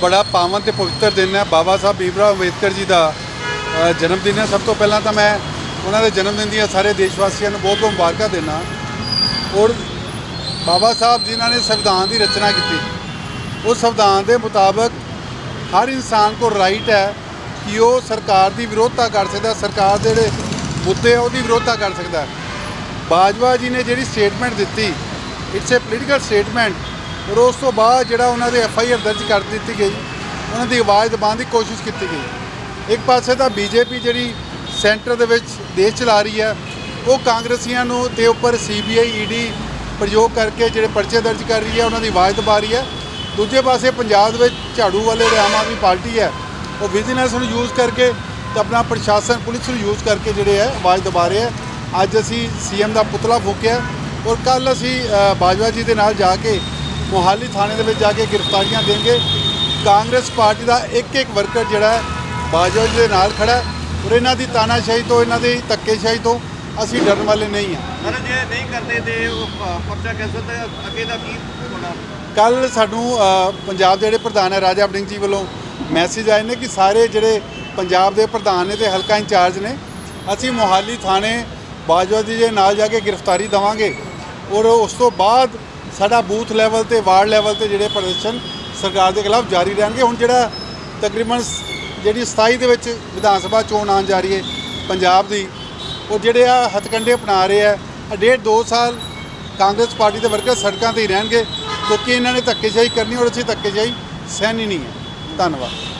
ਬੜਾ ਪਾਵਨ ਤੇ ਪਵਿੱਤਰ ਦਿਨ ਹੈ। ਬਾਬਾ ਸਾਹਿਬ ਭੀਮਰਾਵ ਅੰਬੇਦਕਰ ਜੀ ਦਾ ਜਨਮ ਦਿਨ ਹੈ। ਸਭ ਤੋਂ ਪਹਿਲਾਂ ਤਾਂ ਮੈਂ ਉਹਨਾਂ ਦੇ ਜਨਮ ਦਿਨ ਦੀਆਂ ਸਾਰੇ ਦੇਸ਼ ਵਾਸੀਆਂ ਨੂੰ ਬਹੁਤ ਬਹੁਤ ਮੁਬਾਰਕਾਂ ਦਿੰਦਾ। ਔਰ ਬਾਬਾ ਸਾਹਿਬ ਜੀ ਨੇ ਸੰਵਿਧਾਨ ਦੀ ਰਚਨਾ ਕੀਤੀ। ਉਸ ਸੰਵਿਧਾਨ ਦੇ ਮੁਤਾਬਕ ਹਰ ਇਨਸਾਨ ਕੋਲ ਰਾਈਟ ਹੈ ਕਿ ਉਹ ਸਰਕਾਰ ਦੀ ਵਿਰੋਧਤਾ ਕਰ ਸਕਦਾ ਸਰਕਾਰ ਦੇ ਜਿਹੜੇ ਮੁੱਦੇ ਆ ਉਹਦੀ ਵਿਰੋਧਤਾ ਕਰ ਸਕਦਾ ਬਾਜਵਾ ਜੀ ਨੇ ਜਿਹੜੀ ਸਟੇਟਮੈਂਟ ਦਿੱਤੀ ਇਟਸ ਅ ਪੋਲੀਟੀਕਲ ਸਟੇਟਮੈਂਟ ਔਰ ਉਸ ਤੋਂ ਬਾਅਦ ਜਿਹੜਾ ਉਹਨਾਂ ਦੇ ਐਫ ਆਈ ਆਰ ਦਰਜ ਕਰ ਦਿੱਤੀ ਗਈ, ਉਹਨਾਂ ਦੀ ਆਵਾਜ਼ ਦਬਾਉਣ ਦੀ ਕੋਸ਼ਿਸ਼ ਕੀਤੀ ਗਈ। ਇੱਕ ਪਾਸੇ ਤਾਂ ਬੀਜੇਪੀ ਜਿਹੜੀ ਸੈਂਟਰ ਦੇ ਵਿੱਚ ਦੇਸ਼ ਚਲਾ ਰਹੀ ਹੈ, ਉਹ ਕਾਂਗਰਸੀਆਂ ਨੂੰ ਦੇ ਉੱਪਰ ਸੀਬੀਆਈ ਈਡੀ ਪ੍ਰਯੋਗ ਕਰਕੇ ਜਿਹੜੇ ਪਰਚੇ ਦਰਜ ਕਰ ਰਹੀ ਹੈ, ਉਹਨਾਂ ਦੀ ਆਵਾਜ਼ ਦਬਾ ਰਹੀ ਹੈ। ਦੂਜੇ ਪਾਸੇ ਪੰਜਾਬ ਦੇ ਵਿੱਚ ਝਾੜੂ ਵਾਲੇ ਜਿਹੜੇ ਆਮ ਆਦਮੀ ਪਾਰਟੀ ਹੈ, ਉਹ ਵਿਜੀਲੈਂਸ ਨੂੰ ਯੂਜ਼ ਕਰਕੇ ਤੇ ਆਪਣਾ ਪ੍ਰਸ਼ਾਸਨ, ਪੁਲਿਸ ਨੂੰ ਯੂਜ਼ ਕਰਕੇ ਜਿਹੜੇ ਹੈ, ਆਵਾਜ਼ ਦਬਾ ਰਹੇ ਹੈ। ਅੱਜ ਅਸੀਂ ਸੀਐਮ ਦਾ ਪੁਤਲਾ ਫੂਕਿਆ ਔਰ ਕੱਲ ਅਸੀਂ ਬਾਜਵਾ ਜੀ ਦੇ ਨਾਲ ਜਾ ਕੇ ਮੋਹਾਲੀ ਥਾਣੇ ਦੇ ਵਿੱਚ ਜਾ ਕੇ ਗ੍ਰਿਫਤਾਰੀਆਂ ਦੇਣਗੇ। ਕਾਂਗਰਸ ਪਾਰਟੀ ਦਾ ਇੱਕ ਇੱਕ ਵਰਕਰ ਜਿਹੜਾ ਹੈ, ਬਾਜਵਾ ਜੀ ਦੇ ਨਾਲ ਖੜਾ ਔਰ ਇਹਨਾਂ ਦੀ ਤਾਨਾਸ਼ਾਹੀ ਤੋਂ, ਇਹਨਾਂ ਦੀ ਧੱਕੇਸ਼ਾਹੀ ਤੋਂ ਅਸੀਂ ਡਰਨ ਵਾਲੇ ਨਹੀਂ ਹਾਂ ਸਰ ਜੇ ਨਹੀਂ ਕਰਦੇ ਤੇ ਪਰਚਾ ਕੈਂਸਲ ਤੇ ਅੱਗੇ ਦਾ ਕੀ ਹੋਣਾ? ਕੱਲ ਸਾਨੂੰ ਪੰਜਾਬ ਦੇ ਜਿਹੜੇ ਪ੍ਰਧਾਨ ਹੈ ਰਾਜਾ ਵੜਿੰਗ ਜੀ ਵੱਲੋਂ ਮੈਸੇਜ ਆਏ ਨੇ ਕਿ ਸਾਰੇ ਜਿਹੜੇ ਪੰਜਾਬ ਦੇ ਪ੍ਰਧਾਨ ਨੇ ਤੇ ਹਲਕਾ ਇੰਚਾਰਜ ਨੇ ਅਸੀਂ ਮੋਹਾਲੀ ਥਾਣੇ ਬਾਜਵਾ ਜੀ ਦੇ ਨਾਲ ਜਾ ਕੇ ਗ੍ਰਿਫਤਾਰੀ ਦੇਵਾਂਗੇ। ਔਰ ਉਸ ਤੋਂ ਬਾਅਦ ਸਾਡਾ ਬੂਥ ਲੈਵਲ ਤੇ ਵਾਰਡ ਲੈਵਲ ਤੇ ਜਿਹੜੇ ਪ੍ਰਦਰਸ਼ਨ ਸਰਕਾਰ ਦੇ ਖਿਲਾਫ ਜਾਰੀ ਰਹਿਣਗੇ। ਹੁਣ ਜਿਹੜਾ ਤਕਰੀਬਨ ਜਿਹੜੀ 27 ਦੇ ਵਿੱਚ ਵਿਧਾਨ ਸਭਾ ਚੋਣ ਆਉਣ ਜਾ ਰਹੀ ਹੈ ਪੰਜਾਬ ਦੀ ਉਹ ਜਿਹੜੇ ਆ ਹਥਕੰਡੇ ਅਪਣਾ ਰਹੇ ਆ ਡੇਢ ਦੋ ਸਾਲ ਕਾਂਗਰਸ ਪਾਰਟੀ ਦੇ ਵਰਕਰ ਸੜਕਾਂ ਤੇ ਹੀ ਰਹਿਣਗੇ, ਕਿਉਂਕਿ ਇਹਨਾਂ ਨੇ ਧੱਕੇਸ਼ਾਹੀ ਕਰਨੀ ਔਰ ਅਸੀਂ ਧੱਕੇਸ਼ਾਹੀ ਸਹਿਣੀ ਨਹੀਂ ਹੈ। ਧੰਨਵਾਦ।